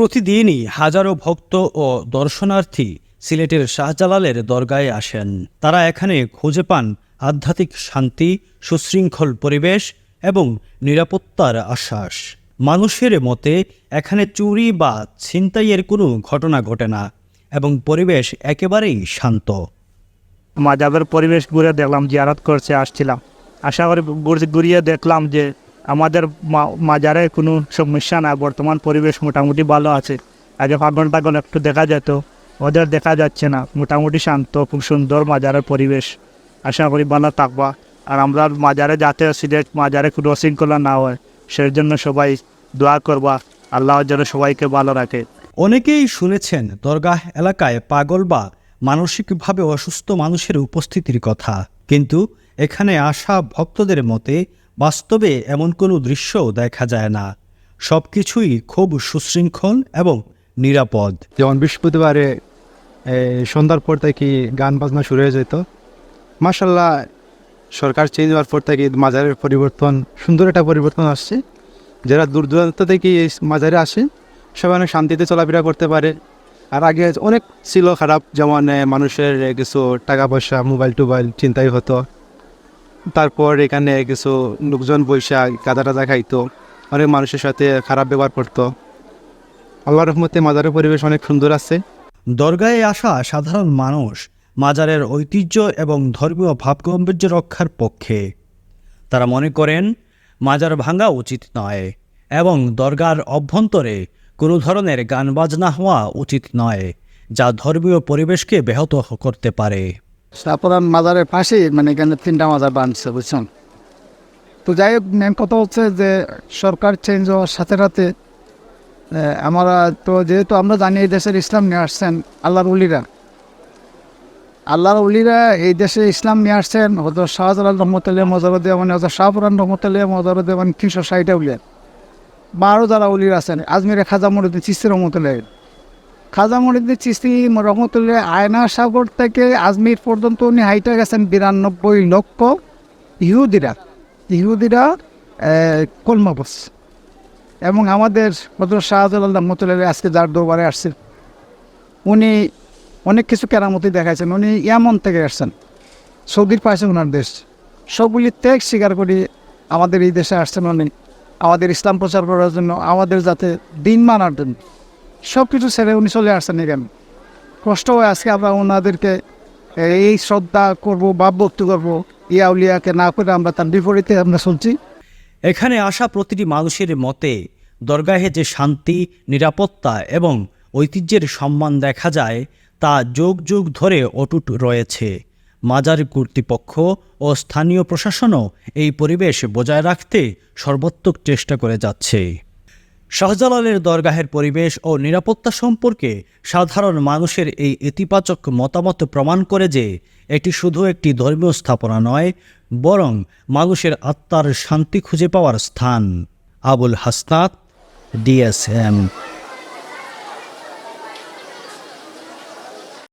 প্রতিদিনই হাজারো ভক্ত ও দর্শনার্থী সিলেটের শাহজালালের দরগায় আসেন। তারা এখানে খুঁজে পান আধ্যাত্মিক শান্তি, সুশৃঙ্খল পরিবেশ এবং নিরাপত্তার আশ্বাস। মানুষের মতে, এখানে চুরি বা ছিনতাইয়ের কোনো ঘটনা ঘটে না এবং পরিবেশ একেবারেই শান্ত। মাজাবের পরিবেশ ঘুরে দেখলাম, জিয়ারত করছে, আসছিলাম। আশা করি ঘুরিয়ে দেখলাম যে আমাদের মাজারে কোনো সমস্যা না বর্তমান পরিবেশ মোটামুটি ভালো আছে। আগে ফাগুন টাগুন একটু দেখা যেত, ওদের দেখা যাচ্ছে না, মোটামুটি শান্ত, খুব সুন্দর মাজারের পরিবেশ। আশা করি ভালো থাকবা। আর আমরা মাজারে যাতে সিলেট মাজারে কোনো অশৃঙ্খলা না হয় সেই জন্য সবাই দোয়া করবা, আল্লাহ যেন সবাইকে ভালো রাখে। অনেকেই শুনেছেন দরগাহ এলাকায় পাগল বা মানসিকভাবে অসুস্থ মানুষের উপস্থিতির কথা। কিন্তু এখানে আসা ভক্তদের মতে বাস্তবে এমন কোনো দৃশ্য দেখা যায় না। সব কিছুই খুব সুশৃঙ্খল এবং নিরাপদ। যেমন বৃহস্পতিবারে সন্ধ্যার পর থেকে গান বাজনা শুরু হয়ে যেত। মাসাল্লাহ সরকার চেঞ্জ হওয়ার পর থেকে মাজারের পরিবর্তন, সুন্দর একটা পরিবর্তন আসছে। যারা দূর দূরান্ত থেকে এই মাজারে আসে, সবাই অনেক শান্তিতে চলাফেরা করতে পারে। আর আগে অনেক ছিল খারাপ, যেমন মানুষের কিছু টাকা পয়সা মোবাইল টোবাইল চিন্তাই হতো। তারপর এখানে কিছু লোকজন বৈশাখ গাদা টাদা খাইতো। অনেক মানুষের সাথে খারাপ ব্যবহার করতো। আল্লাহ রহমতে মাজারের পরিবেশ অনেক সুন্দর আছে। দরগায় আসা সাধারণ মানুষ মাজারের ঐতিহ্য এবং ধর্মীয় ভাবগম্ভীর্য রক্ষার পক্ষে। তারা মনে করেন, মাজার ভাঙা উচিত নয় এবং দরগার অভ্যন্তরে কোনো ধরনের গান বাজনা হওয়া উচিত নয়, যা ধর্মীয় পরিবেশকে ব্যাহত করতে পারে। সাপুরান মাজারের পাশে মানে এখানে তিনটা মাজার বানছে বুঝছেন? তো যাই হোক মেন কথা হচ্ছে যে সরকার চেঞ্জ হওয়ার সাথে সাথে আমরা তো যেহেতু আমরা জানি এই দেশের ইসলাম নিয়ে আসছেন আল্লাহর উলিরা আল্লাহর উলিরা এই দেশে ইসলাম নিয়ে আসছেন হজর শাহজালাল রহমতুল্লাহ মজারুদ্দিন মানে হজর শাহপুরান রহমতুল্লাহ মজারুদ্দিন মানে তিনশো ষাটটা উলিয়া বা আরও যারা উলিরা আছেন, আজমিরে খাজা মরুদ্দিন চিস্তি রহমতুল্লাহ। খাজা মরিদ্দিন চিস্তি রহমতুল্লাহ আয়না সাগর থেকে আজমির পর্যন্ত উনি হাইটে গেছেন বিরানব্বই লক্ষ ইহুদিরা ইহুদিরা কলমাবস। এবং আমাদের হজরত শাহজালাল রহমতুল্লাহ আজকে যার দরবারে আসছেন, উনি অনেক কিছু কেরামতি দেখাইছেন, উনি ইয়ামন থেকে আসছেন, সৌদির পাশে ওনার দেশ। সবগুলি ত্যাগ স্বীকার করে আমাদের এই দেশে আসছেন উনি। আমাদের ইসলাম প্রচার করার জন্য, আমাদের যাতে দিন মানার জন্য। সব কিছু ছেড়ে উনি চলে আসছেন এখানে কষ্ট হয় আজকে আমরা ওনাদেরকে এই শ্রদ্ধা করব বা ভক্তি করব, ইয়াউলিয়াকে না করে আমরা তার বিপরীতে আমরা চলছি। এখানে আসা প্রতিটি মানুষের মতে দরগাহে যে শান্তি, নিরাপত্তা এবং ঐতিহ্যের সম্মান দেখা যায়, তা যুগ যুগ ধরে অটুট রয়েছে। মাজার কর্তৃপক্ষ ও স্থানীয় প্রশাসনও এই পরিবেশ বজায় রাখতে সর্বোত্তক চেষ্টা করে যাচ্ছে। শাহজালালের দরগাহের পরিবেশ ও নিরাপত্তা সম্পর্কে সাধারণ মানুষের এই ইতিবাচক মতামত প্রমাণ করে যে এটি শুধু একটি ধর্মীয় স্থাপনা নয়, বরং মানুষের আত্মার শান্তি খুঁজে পাওয়ার স্থান। আবুল হাসনাত, ডিএসএম।